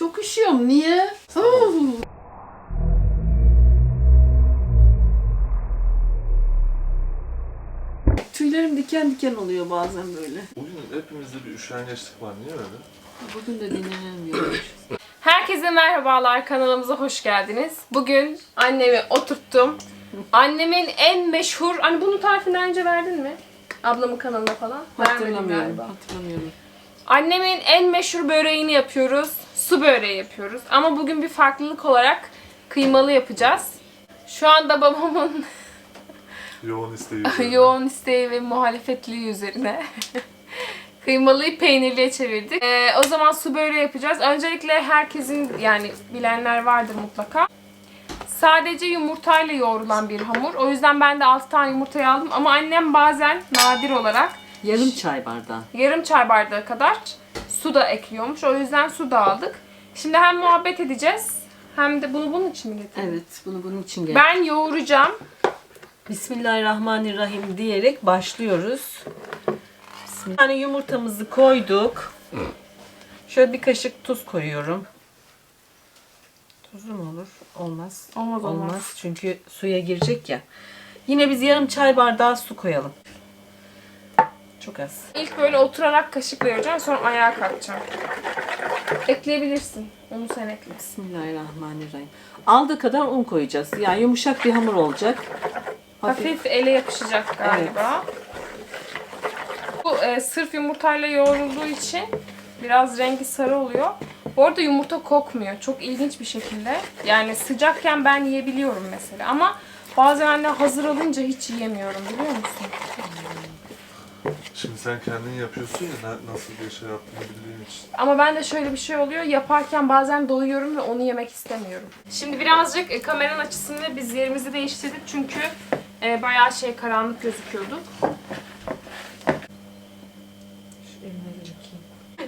Çok üşüyorum. Niye? Tüylerim diken diken oluyor bazen böyle. Bugün hepimizde bir üşengeçlik var. Niye öyle? Bugün de dinlenemiyorum. Herkese merhabalar kanalımıza hoş geldiniz. Bugün annemi oturttum. Annemin en meşhur, hani bunun tarifini daha önce verdin mi? Ablamın kanalına falan. Vermedin Hatırlamıyorum. galiba. Hatırlamıyorum. Annemin en meşhur böreğini yapıyoruz. Su böreği yapıyoruz. Ama bugün bir farklılık olarak kıymalı yapacağız. Şu anda babamın Yoğun isteği. üzerine. yoğun isteği ve muhalefetliği üzerine kıymalıyı peynirliye çevirdik. Ee, o zaman su böreği yapacağız. Öncelikle herkesin yani bilenler vardır mutlaka. Sadece yumurtayla yoğrulan bir hamur. O yüzden ben de 6 tane yumurtayı aldım. Ama annem bazen nadir olarak Yarım çay bardağı. yarım çay bardağı kadar su da ekliyormuş. O yüzden su da aldık. Şimdi hem muhabbet edeceğiz hem de bunu bunun için mi getirdin? Evet, bunu bunun için gel. Ben yoğuracağım. Bismillahirrahmanirrahim diyerek başlıyoruz. Bismillah. Yani yumurtamızı koyduk. Şöyle bir kaşık tuz koyuyorum. Tuzlu mu olur? Olmaz. Olmaz, olmaz. Çünkü suya girecek ya. Yine biz yarım çay bardağı su koyalım. Çok az. İlk böyle oturarak kaşıkla yoğuracağım sonra ayağa kalkacağım. Ekleyebilirsin. Onu sen ekle. Bismillahirrahmanirrahim. Aldığı kadar un koyacağız. Yani yumuşak bir hamur olacak. Hafif ele yapışacak galiba. Bu e, sırf yumurtayla yoğrulduğu için biraz rengi sarı oluyor. Bu arada yumurta kokmuyor. Çok ilginç bir şekilde. Yani sıcakken ben yiyebiliyorum mesela. Ama bazen anne hazır alınca hiç yiyemiyorum biliyor musun? Şimdi sen kendin yapıyorsun ya na- nasıl bir şey yaptığını bildiğin için. Ama ben de şöyle bir şey oluyor. Yaparken bazen doyuyorum ve onu yemek istemiyorum. Şimdi birazcık e, kameranın açısını biz yerimizi değiştirdik. Çünkü e, bayağı şey karanlık gözüküyordu.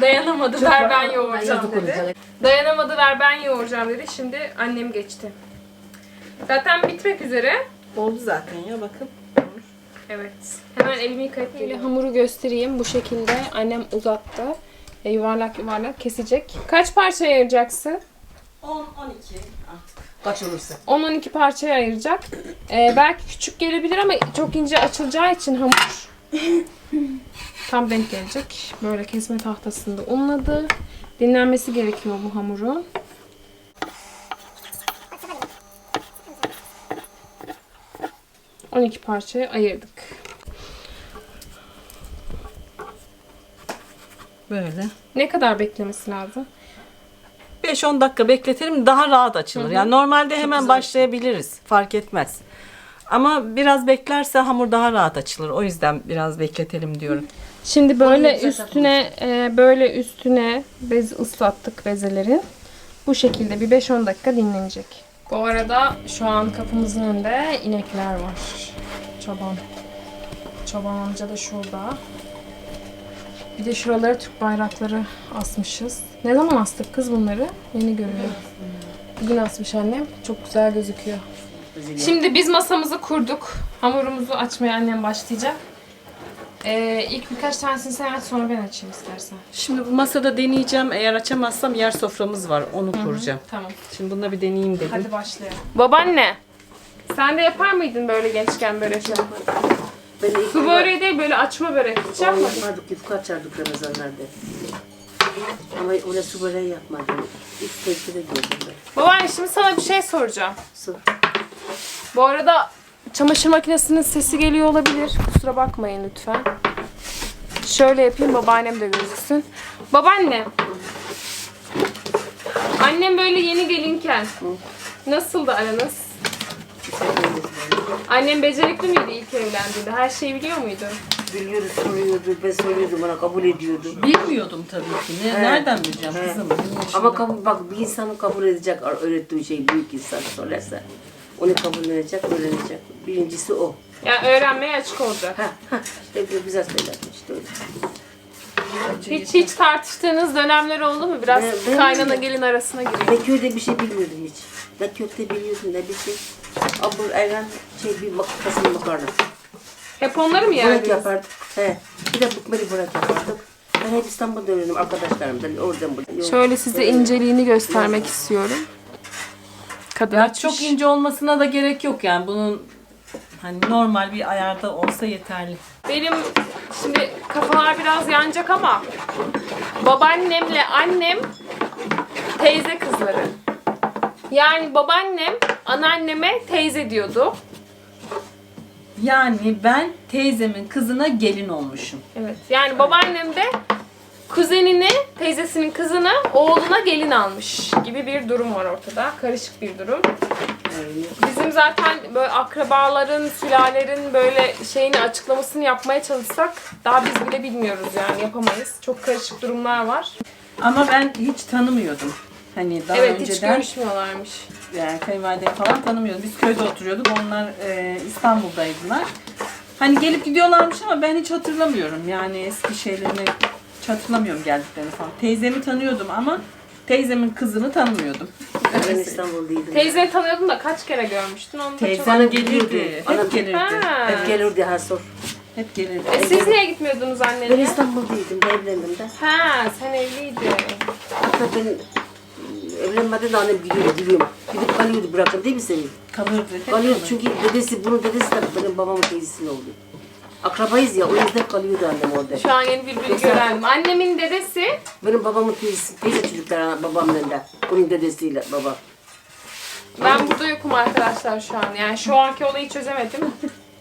Dayanamadı ver ben yoğuracağım dedi. Dayanamadı ver ben yoğuracağım dedi. Şimdi annem geçti. Zaten bitmek üzere. Oldu zaten ya bakın. Evet. Hemen elimi yıkayıp geliyorum. Hamuru göstereyim. Bu şekilde annem uzattı. E, yuvarlak yuvarlak kesecek. Kaç parçaya ayıracaksın? 10 12 artık. Kaç olursa. 10-12 parçaya ayıracak. E, belki küçük gelebilir ama çok ince açılacağı için hamur tam denk gelecek. Böyle kesme tahtasında unladı. Dinlenmesi gerekiyor bu hamurun. ...12 parçaya ayırdık. Böyle. Ne kadar beklemesi lazım? 5-10 dakika bekletelim daha rahat açılır. Yani normalde hemen başlayabiliriz. Fark etmez. Ama biraz beklerse hamur daha rahat açılır. O yüzden biraz bekletelim diyorum. Şimdi böyle üstüne e, böyle üstüne bez ıslattık bezelerin. Bu şekilde bir 5-10 dakika dinlenecek. Bu arada şu an kapımızın önünde inekler var. Çoban. Çoban amca da şurada. Bir de şuralara Türk bayrakları asmışız. Ne zaman astık kız bunları? Yeni görüyorum. Bugün asmış annem. Çok güzel gözüküyor. Şimdi biz masamızı kurduk. Hamurumuzu açmaya annem başlayacak. Ee, ilk birkaç tanesini sen aç sonra ben açayım istersen. Şimdi bu masada deneyeceğim. Eğer açamazsam yer soframız var. Onu kuracağım. Tamam. Şimdi bununla bir deneyeyim dedim. Hadi başlayalım. Babaanne. Sen de yapar mıydın böyle gençken börek? Ben ilk Bu böreği değil böyle açma börek. Hiç yapmadın. yapmadık, yufka açardık Ramazanlarda. Ama öyle su böreği yapmadım. İlk tepki de gördüm ben. Babaanne şimdi sana bir şey soracağım. Su. Bu arada çamaşır makinesinin sesi geliyor olabilir. Kusura bakmayın lütfen. Şöyle yapayım babaannem de gözüksün. Babaanne. Annem böyle yeni gelinken nasıldı aranız? Annem becerikli miydi ilk evlendiğinde? Her şeyi biliyor muydu? Biliyordu, soruyordu, ben soruyordum bana kabul ediyordu. Bilmiyordum tabii ki. Ne, nereden bileceğim He. kızım? Ama kabul, bak bir insanı kabul edecek öğrettiği şey büyük insan söylerse. Onu kabul edecek, öğrenecek. Birincisi o. Yani öğrenmeye açık olacak. Ha, ha. İşte bir bize söylerdi işte öyle. Hiç hiç tartıştığınız dönemler oldu mu? Biraz Ben- ben- kaynana gelin arasına giriyor. Ben köyde bir şey bilmiyordum hiç. Ne köfte biliyordum ne bir şey. Abur, ayran, şey bir kasım makarna. Hep onları mı yerdiniz? yapardık. He. Bir de bukmeli börek yapardık. Ben hep İstanbul'da öğrendim arkadaşlarımdan. Oradan buradan. Yok. Şöyle size inceliğini göstermek istiyorum. Kadın Ya açmış. çok ince olmasına da gerek yok yani bunun hani normal bir ayarda olsa yeterli. Benim şimdi kafalar biraz yanacak ama babaannemle annem teyze kızları. Yani babaannem anneanneme teyze diyordu. Yani ben teyzemin kızına gelin olmuşum. Evet. Yani babaannem de kuzenini, teyzesinin kızını oğluna gelin almış gibi bir durum var ortada. Karışık bir durum. Bizim zaten böyle akrabaların, sülalerin böyle şeyini açıklamasını yapmaya çalışsak daha biz bile bilmiyoruz yani yapamayız. Çok karışık durumlar var. Ama ben hiç tanımıyordum. Hani daha evet hiç önceden görüşmüyorlarmış. yani kayınvalidemi falan tanımıyordum. Biz köyde oturuyorduk. Onlar e, İstanbul'daydılar. Hani gelip gidiyorlarmış ama ben hiç hatırlamıyorum. Yani eski şeylerini hiç hatırlamıyorum geldiklerini falan. Teyzemi tanıyordum ama teyzemin kızını tanımıyordum. Ben İstanbul'daydım. Teyzeni tanıyordun da kaç kere görmüştün onu da çok... Teyzem gelirdi. Anam- Hep gelirdi. Ha. Hep gelirdi ha sor. Hep gelirdi. E siz niye gitmiyordunuz Ben annene? İstanbul'daydım. Ben evlendim de. Ha sen evliydin. Hatta ben evlenmeden de annem gidiyordu, gidiyorum. Gidip kalıyordu bırakın değil mi senin? Kalırdı. Hep Kalıyordu kalırdı. çünkü dedesi, bunun dedesi de benim babamın teyzesinin oldu. Akrabayız ya, o yüzden kalıyordu annem orada. Şu an yeni bir bilgi öğrendim. Annemin dedesi Benim babamın teyzesi, teyze çocuklar babamın da. Bunun dedesiyle baba. Ben burada yokum arkadaşlar şu an. Yani şu anki olayı çözemedim.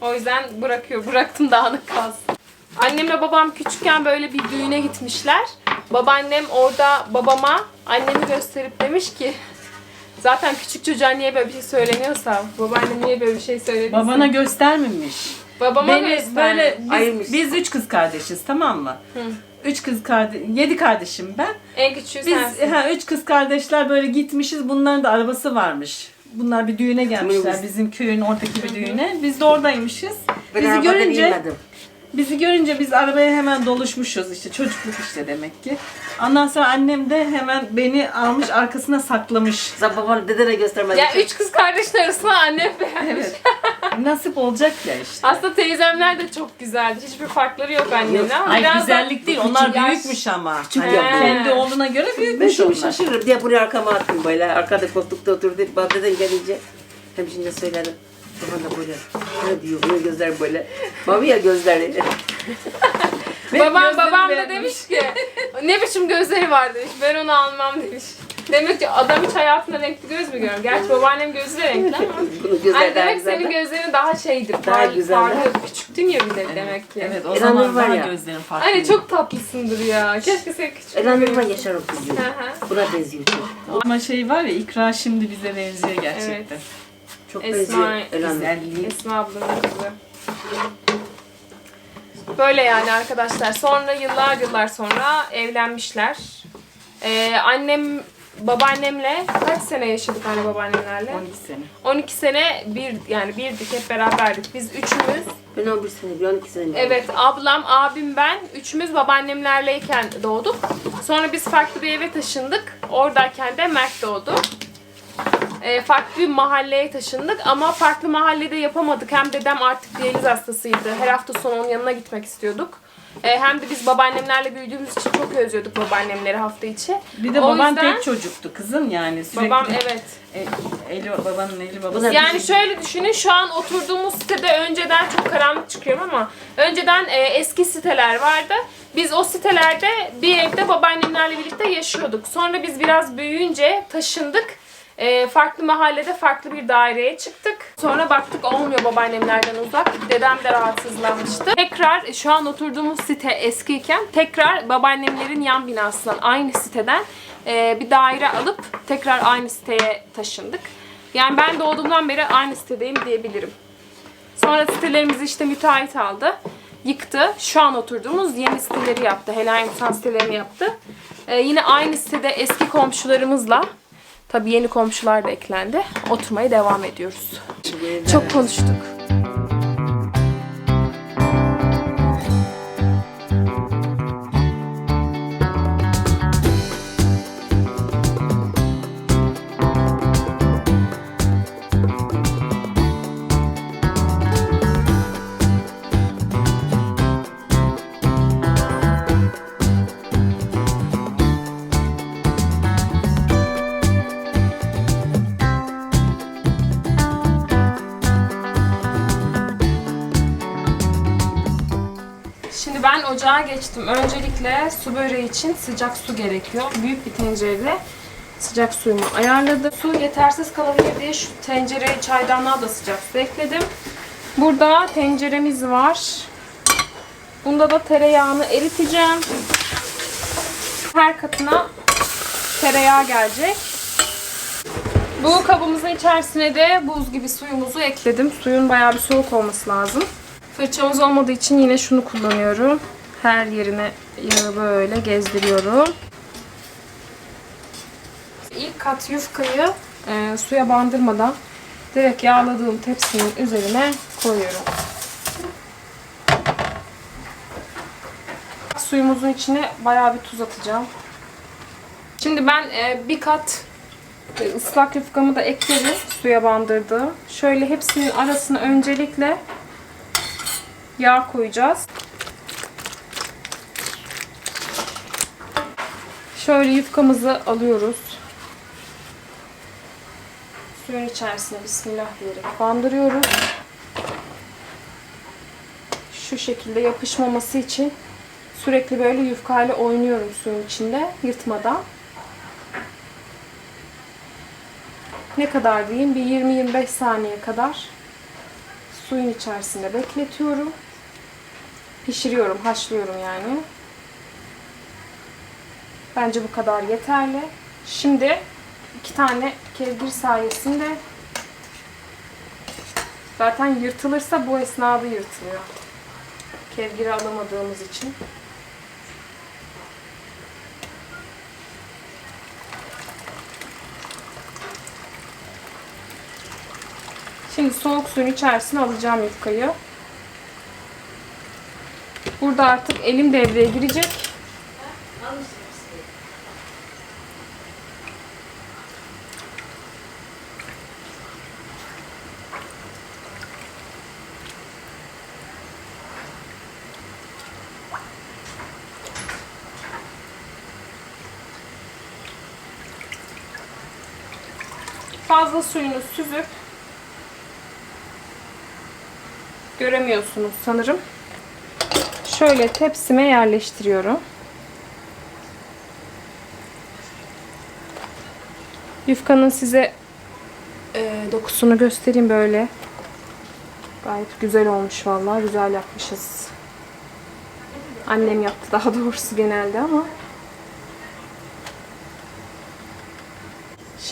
O yüzden bırakıyor. Bıraktım dağınık kalsın. Annemle babam küçükken böyle bir düğüne gitmişler. Babaannem orada babama annemi gösterip demiş ki Zaten küçük çocuğa niye böyle bir şey söyleniyorsa babaannem niye böyle bir şey söyledi? Babana göstermemiş. Babama Beni böyle biz, Ayırmış. biz üç kız kardeşiz tamam mı? Üç kız kardeş, yedi kardeşim ben. En küçüğü Biz sensin. ha, üç kız kardeşler böyle gitmişiz. Bunların da arabası varmış. Bunlar bir düğüne gelmişler bizim köyün oradaki bir düğüne. Biz de oradaymışız. Ben Bizi görünce inmedim. Bizi görünce biz arabaya hemen doluşmuşuz işte çocukluk işte demek ki. Ondan sonra annem de hemen beni almış arkasına saklamış. Sen babanı dedene göstermedin. Ya üç kız kardeşin arasında annem beğenmiş. Evet. Nasip olacak ya işte. Aslında teyzemler de çok güzeldi. Hiçbir farkları yok annemle ama Ay biraz da- güzellik değil. Onlar Yaş- büyükmüş ama. Küçük Hani kendi oğluna göre Ben büyükmüş şimdi onlar. şaşırırım diye bunu arkama attım böyle. Arkada koltukta oturdu. Bana deden gelince hem şimdi söyledim. Baban da böyle. Ne diyor? Bunun gözler böyle. Mavi ya gözleri. Benim Babam babam da beğenmiş. demiş ki ne biçim gözleri var demiş. Ben onu almam demiş. Demek ki adam hiç hayatında renkli göz mü görüyor? Gerçi babaannem gözü de renkli ama. Bunun Hani daha demek güzel. senin gözlerin daha şeydir. Daha Par, güzel. Parlıyor. Küçüktün ya bir de demek ki. Evet o Elanur zaman var daha ya. gözlerim farklı. Hani çok tatlısındır ya. Keşke sen küçük. Elanur'la yaşar o kız diyor. Hı hı. Buna benziyor çok. Ama şey var ya ikra şimdi bize benziyor gerçekten. Çok Esma-. Güzelliği. Esma ablanın kızı. Böyle yani arkadaşlar. Sonra yıllar yıllar sonra evlenmişler. Ee, annem babaannemle kaç sene yaşadık anne babaannemlerle? 12 sene. 12 sene bir yani birdik hep beraberdik. Biz üçümüz Ben 11 sene, bir 12 sene. evet ablam, abim ben üçümüz babaannemlerleyken doğduk. Sonra biz farklı bir eve taşındık. Oradayken de Mert doğdu. Ee, farklı bir mahalleye taşındık ama farklı mahallede yapamadık. Hem dedem artık diyaliz hastasıydı. Her hafta sonu onun yanına gitmek istiyorduk. Ee, hem de biz babaannemlerle büyüdüğümüz için çok özlüyorduk babaannemleri hafta içi. Bir de O baban yüzden- tek çocuktu kızım yani sürekli. Babam evet. E, eli, babanın eli babası. Yani şöyle düşünün şu an oturduğumuz sitede önceden çok karanlık çıkıyorum ama önceden e, eski siteler vardı. Biz o sitelerde bir evde babaannemlerle birlikte yaşıyorduk. Sonra biz biraz büyüyünce taşındık. E, farklı mahallede farklı bir daireye çıktık. Sonra baktık olmuyor babaannemlerden uzak. Dedem de rahatsızlanmıştı. Tekrar şu an oturduğumuz site eskiyken tekrar babaannemlerin yan binasından aynı siteden e, bir daire alıp tekrar aynı siteye taşındık. Yani ben doğduğumdan beri aynı sitedeyim diyebilirim. Sonra sitelerimizi işte müteahhit aldı. Yıktı. Şu an oturduğumuz yeni siteleri yaptı. Helal insan sitelerini yaptı. Ee, yine aynı sitede eski komşularımızla tabii yeni komşular da eklendi. Oturmaya devam ediyoruz. Çok konuştuk. Ocağa geçtim. Öncelikle su böreği için sıcak su gerekiyor. Büyük bir tencerede sıcak suyumu ayarladım. Su yetersiz kalabilir diye şu tencereye çaydanlığa da sıcak su ekledim. Burada tenceremiz var. Bunda da tereyağını eriteceğim. Her katına tereyağı gelecek. Bu kabımızın içerisine de buz gibi suyumuzu ekledim. Suyun bayağı bir soğuk olması lazım. Fırçamız olmadığı için yine şunu kullanıyorum. Her yerine yağı böyle gezdiriyorum. İlk kat yufkayı e, suya bandırmadan direkt yağladığım tepsinin üzerine koyuyorum. Suyumuzun içine bayağı bir tuz atacağım. Şimdi ben e, bir kat e, ıslak yufkamı da ekledim suya bandırdım. Şöyle hepsinin arasına öncelikle yağ koyacağız. Şöyle yufkamızı alıyoruz. Suyun içerisine bismillah diyerek bandırıyoruz. Şu şekilde yapışmaması için sürekli böyle yufkayla oynuyorum suyun içinde yırtmadan. Ne kadar diyeyim? Bir 20-25 saniye kadar suyun içerisinde bekletiyorum. Pişiriyorum, haşlıyorum yani. Bence bu kadar yeterli. Şimdi iki tane kevgir sayesinde zaten yırtılırsa bu esnada yırtılıyor. Kevgiri alamadığımız için. Şimdi soğuk suyun içerisine alacağım yufkayı. Burada artık elim devreye girecek. Fazla suyunu süzüp göremiyorsunuz sanırım. Şöyle tepsime yerleştiriyorum. Yufkanın size e, dokusunu göstereyim böyle. Gayet güzel olmuş vallahi. Güzel yapmışız. Annem yaptı daha doğrusu genelde ama.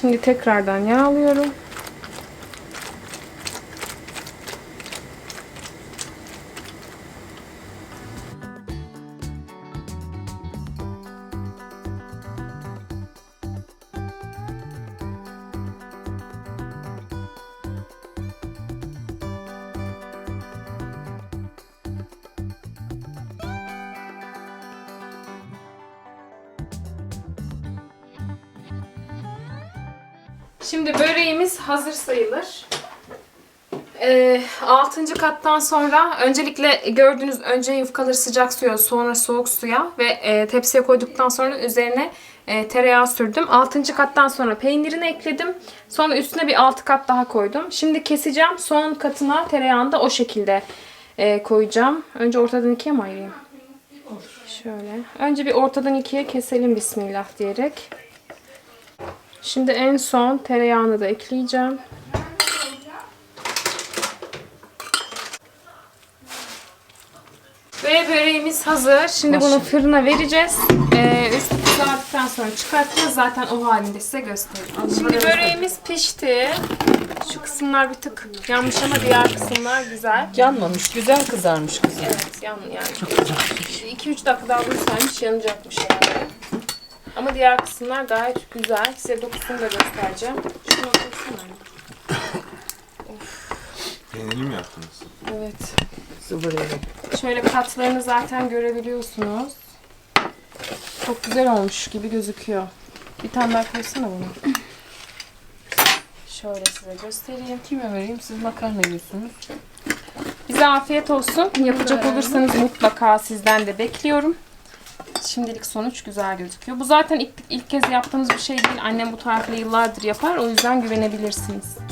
Şimdi tekrardan yağlıyorum. Şimdi böreğimiz hazır sayılır. Ee, 6. kattan sonra öncelikle gördüğünüz önce yufkaları sıcak suya sonra soğuk suya ve e, tepsiye koyduktan sonra üzerine e, tereyağı sürdüm. 6. kattan sonra peynirini ekledim. Sonra üstüne bir 6 kat daha koydum. Şimdi keseceğim. Son katına tereyağını da o şekilde e, koyacağım. Önce ortadan ikiye mi ayırayım? Şöyle. Önce bir ortadan ikiye keselim bismillah diyerek. Şimdi en son tereyağını da ekleyeceğim. Ve böreğimiz hazır. Şimdi bunu fırına vereceğiz. Ee, üstü kızardıktan sonra çıkartacağız. Zaten o halinde size göstereyim. Şimdi böreğimiz pişti. Şu kısımlar bir tık yanmış ama diğer kısımlar güzel. Yanmamış, güzel kızarmış kızım. Evet, yan, yani çok güzel. 2-3 dakika daha dursaymış yanacakmış yani. Ama diğer kısımlar gayet güzel. Size dokusunu da göstereceğim. Şunu otursana. Peynirli mi yaptınız? Evet. Zıvırıyorum. Şöyle katlarını zaten görebiliyorsunuz. Çok güzel olmuş gibi gözüküyor. Bir tane daha koysana bunu. Şöyle size göstereyim. Kime vereyim? Siz makarna yiyorsunuz. Bize afiyet olsun. Yapacak olursanız mutlaka sizden de bekliyorum. Şimdilik sonuç güzel gözüküyor. Bu zaten ilk, ilk kez yaptığımız bir şey değil. Annem bu tarifle yıllardır yapar. O yüzden güvenebilirsiniz.